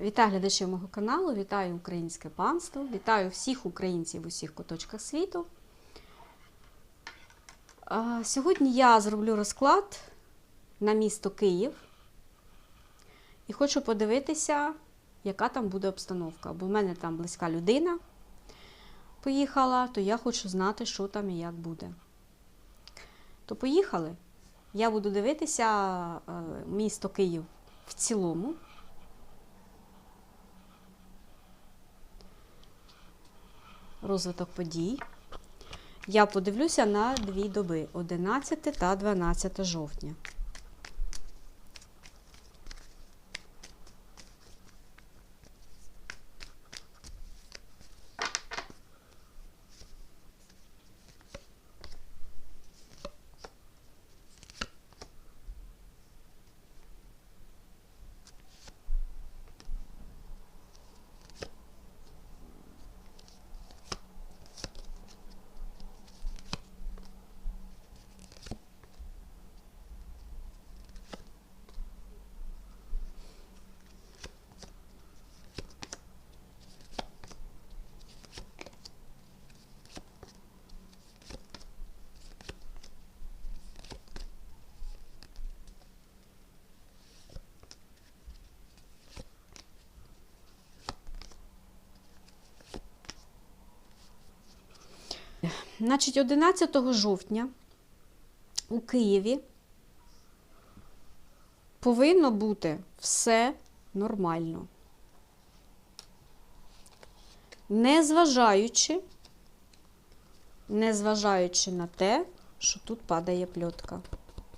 Вітаю глядачів мого каналу, вітаю українське панство, вітаю всіх українців в усіх куточках світу. Сьогодні я зроблю розклад на місто Київ і хочу подивитися, яка там буде обстановка. Бо в мене там близька людина поїхала, то я хочу знати, що там і як буде. То поїхали. Я буду дивитися е, місто Київ в цілому. Розвиток подій. Я подивлюся на дві доби 11 та 12 жовтня. Значить, 11 жовтня у Києві повинно бути все нормально. Незважаючи, незважаючи на те, що тут падає пльотка.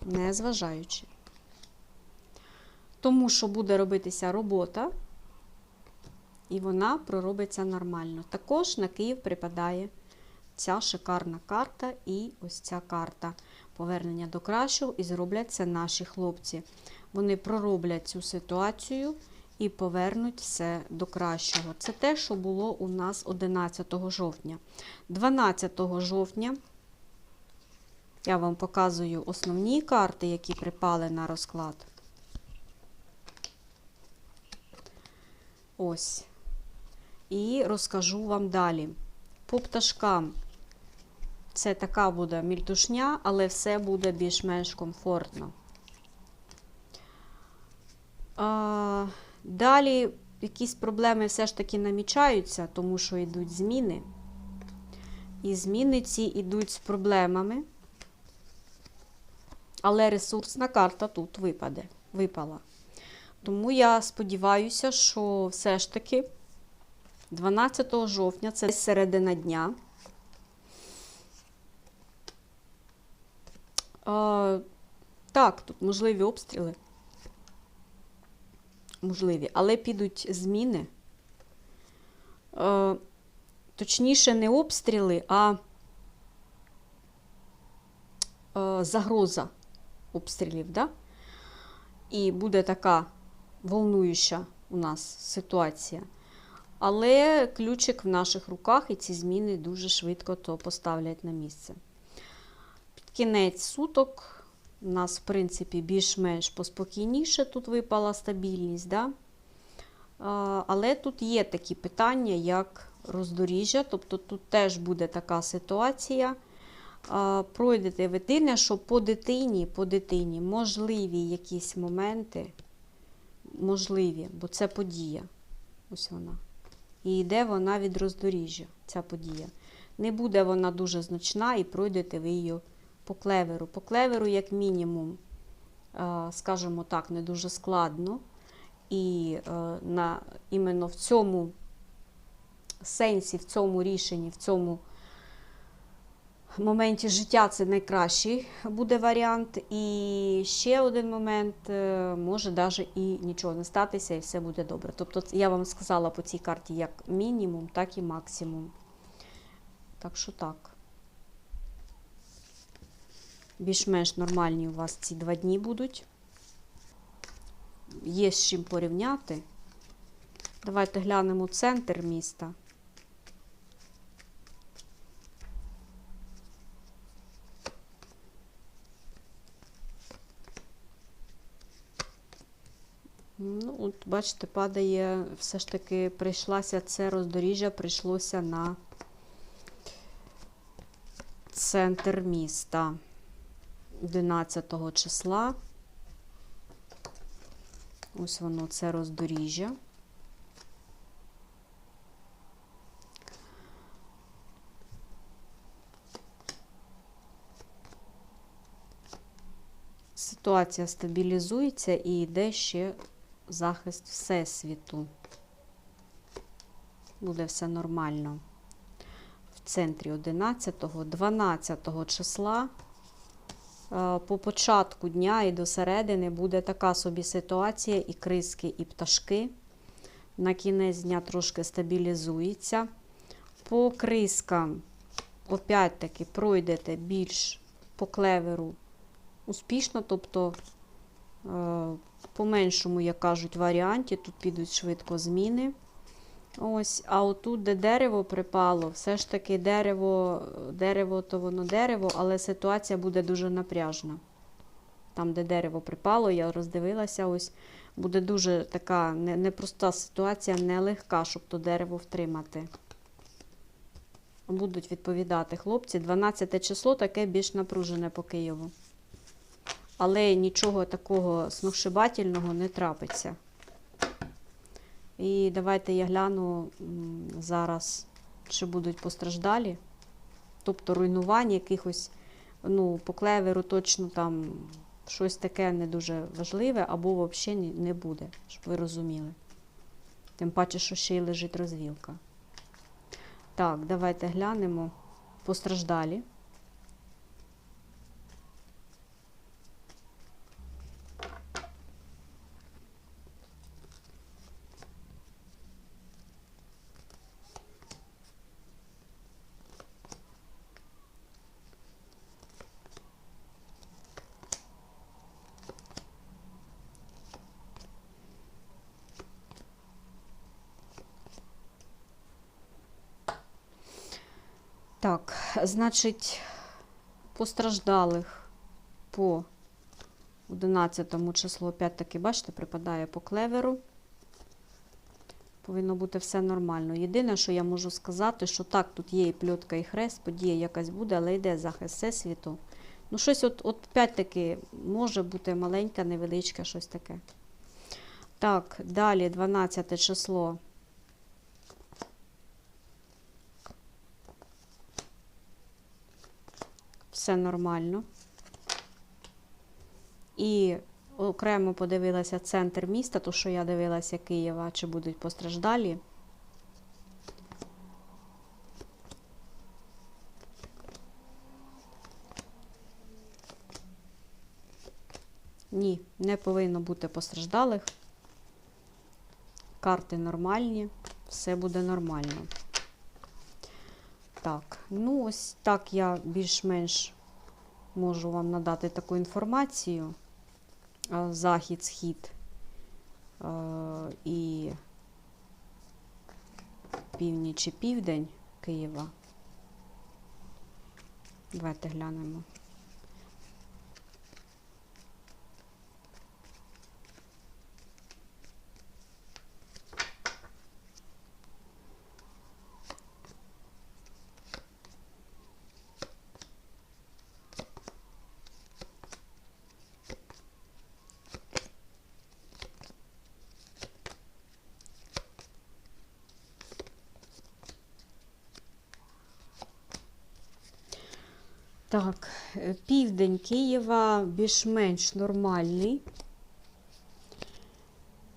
Незважаючи. Тому що буде робитися робота, і вона проробиться нормально. Також на Київ припадає ця шикарна карта і ось ця карта повернення до кращого, і зроблять це наші хлопці. Вони пророблять цю ситуацію і повернуть все до кращого. Це те, що було у нас 11 жовтня. 12 жовтня я вам показую основні карти, які припали на розклад. Ось. І розкажу вам далі. По пташкам це така буде мільтушня, але все буде більш-менш комфортно. А, Далі якісь проблеми все ж таки намічаються, тому що йдуть зміни. І зміни ці йдуть з проблемами. Але ресурсна карта тут випаде, випала. Тому я сподіваюся, що все ж таки 12 жовтня це середина дня. А, так, тут можливі обстріли. Можливі, але підуть зміни. А, точніше, не обстріли, а, загроза обстрілів. Да? І буде така волнуюча у нас ситуація. Але ключик в наших руках, і ці зміни дуже швидко то поставлять на місце. Кінець суток у нас, в принципі, більш-менш поспокійніше тут випала стабільність. Да? Але тут є такі питання, як роздоріжжя, тобто тут теж буде така ситуація. Пройдете ви дитина, що по дитині, по дитині можливі якісь моменти, можливі, бо це подія. Ось вона. І йде вона від роздоріжжя, ця подія. Не буде вона дуже значна, і пройдете ви її по клеверу. По клеверу, як мінімум, скажімо так, не дуже складно. І на, іменно в цьому сенсі, в цьому рішенні, в цьому моменті життя це найкращий буде варіант. І ще один момент, е, може навіть і нічого не статися, і все буде добре. Тобто, я вам сказала по цій карті як мінімум, так і максимум. Так що так. Більш-менш нормальні у вас ці два дні будуть. Є з чим порівняти. Давайте глянемо центр міста. Ну, от бачите, падає, все ж таки прийшлася це роздоріжжя, прийшлося на центр міста 11 числа. Ось воно це роздоріжжя. Ситуація стабілізується і йде ще захист Всесвіту. Буде все нормально. В центрі 11-го, 12 числа по початку дня і до середини буде така собі ситуація, і криски, і пташки. На кінець дня трошки стабілізується. По крискам, опять-таки, пройдете більш по клеверу успішно, тобто е, по меншому, як кажуть, варіанті, тут підуть швидко зміни. Ось, А отут, де дерево припало, все ж таки дерево, дерево то воно дерево, але ситуація буде дуже напряжна. Там, де дерево припало, я роздивилася, ось буде дуже така непроста ситуація, нелегка, щоб то дерево втримати. Будуть відповідати хлопці. 12 число таке більш напружене по Києву. Але нічого такого сногсшибательного не трапиться. І давайте я гляну зараз, чи будуть постраждалі. Тобто руйнування якихось, ну, по клеверу точно там щось таке не дуже важливе, або взагалі не буде, щоб ви розуміли. Тим паче, що ще й лежить розвілка. Так, давайте глянемо. Постраждалі. Так, значить, постраждалих по 11 числу, опять-таки, бачите, припадає по клеверу. Повинно бути все нормально. Єдине, що я можу сказати, що так, тут є і пльотка, і хрест, подія якась буде, але йде захист всесвіту. Ну, щось, от, от опять-таки, може бути маленьке, невеличке, щось таке. Так, далі 12 число. Все нормально. І окремо подивилася центр міста, то що я дивилася Києва, чи будуть постраждалі. Ні, не повинно бути постраждалих. Карти нормальні, все буде нормально. Так, ну ось так я більш-менш можу вам надати таку інформацію. Захід, схід і північ і південь Києва. Давайте глянемо. Так, е, південь Києва більш-менш нормальний.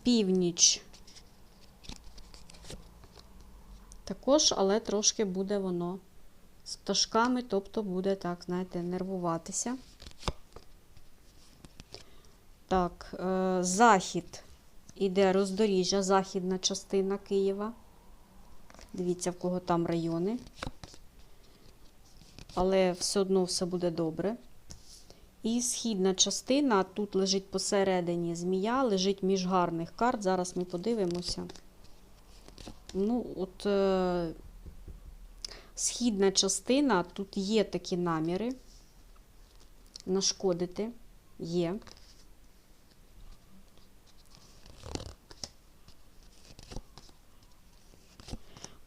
Північ також, але трошки буде воно з пташками, тобто буде так, знаєте, нервуватися. Так, е, захід іде роздоріжжя, західна частина Києва. Дивіться, в кого там райони але все одно все буде добре. І східна частина, тут лежить посередині змія, лежить між гарних карт. Зараз ми подивимося. Ну, от е, східна частина, тут є такі наміри. Нашкодити є.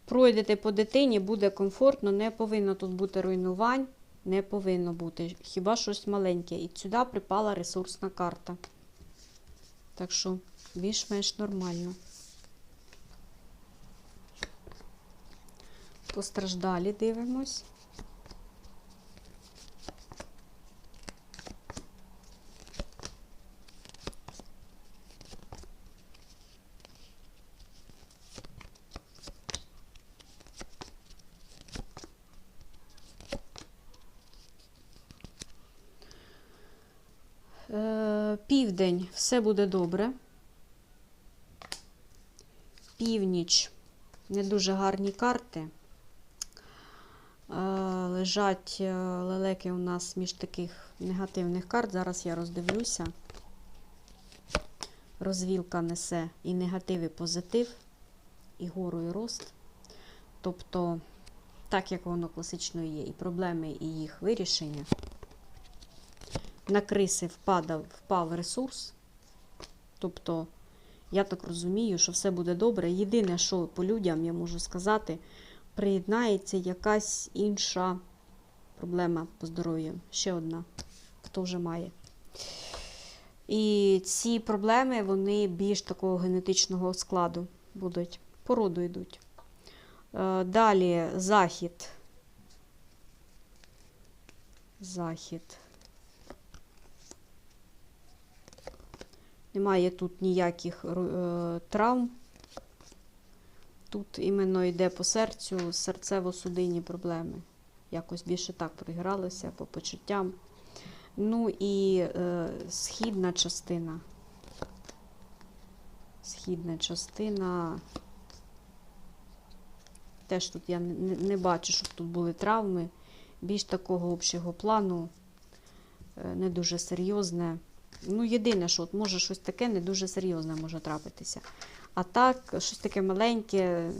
Пройдете по дитині, буде комфортно, не повинно тут бути руйнувань, не повинно бути. Хіба щось маленьке. І сюди припала ресурсна карта. Так що більш-менш нормально. Постраждалі дивимось. Південь, все буде добре. Північ, не дуже гарні карти. Е, Лежать е, лелеки у нас між таких негативних карт. Зараз я роздивлюся. Розвілка несе і негатив, і позитив, і гору, і рост. Тобто, так як воно класично є, і проблеми, і їх вирішення. На криси впадав, впав ресурс. Тобто, я так розумію, що все буде добре. Єдине, що по людям я можу сказати, приєднається якась інша проблема по здоров'ю. Ще одна, хто вже має. І ці проблеми, вони більш такого генетичного складу будуть. По роду йдуть. Е, Далі захід. Захід. Немає тут ніяких е, травм. Тут іменно йде по серцю серцево-судинні проблеми. Якось більше так проігралося по почуттям. Ну і е, східна частина. Східна частина. Теж тут я не, не бачу, щоб тут були травми. Більш такого общого плану, е, не дуже серйозне. Ну, єдине, що от може щось таке не дуже серйозне може трапитися. А так, щось таке маленьке,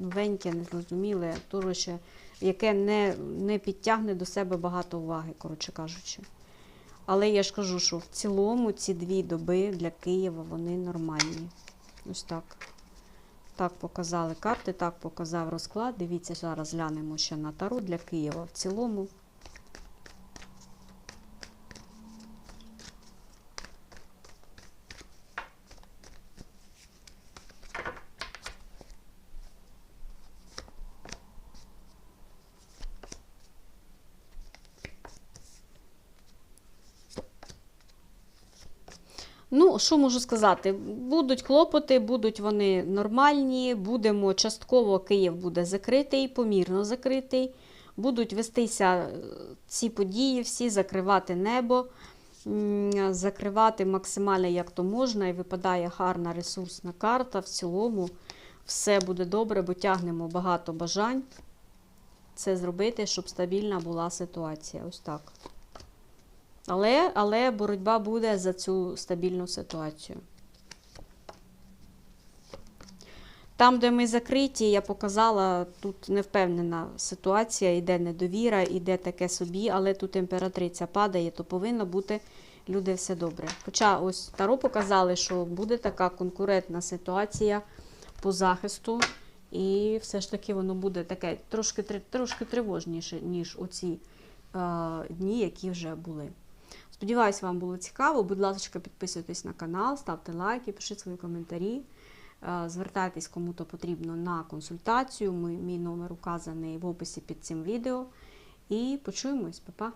новеньке, незрозуміле, коротше, яке не, не підтягне до себе багато уваги, коротше кажучи. Але я ж кажу, що в цілому ці дві доби для Києва вони нормальні. Ось так. Так показали карти, так показав розклад. Дивіться, зараз глянемо ще на таро для Києва. В цілому Ну, що можу сказати? Будуть клопоти, будуть вони нормальні. Будемо частково Київ буде закритий, помірно закритий. Будуть вестися е, ці події, всі закривати небо, закривати максимально як то можна. І випадає гарна ресурсна карта. В цілому все буде добре, бо тягнемо багато бажань це зробити, щоб стабільна була ситуація. Ось так. Але, але боротьба буде за цю стабільну ситуацію. Там, де ми закриті, я показала, тут невпевнена ситуація, йде недовіра, йде таке собі, але тут імператриця падає, то повинно бути люди все добре. Хоча ось Таро показали, що буде така конкурентна ситуація по захисту, і все ж таки воно буде таке трошки, трошки тривожніше, ніж оці е, дні, які вже були. Сподіваюсь, вам було цікаво. Будь ласка, підписуйтесь на канал, ставте лайки, пишіть свої коментарі. Е, Звертайтесь кому-то потрібно на консультацію. Мій номер указаний в описі під цим відео. І почуємось, Па-па!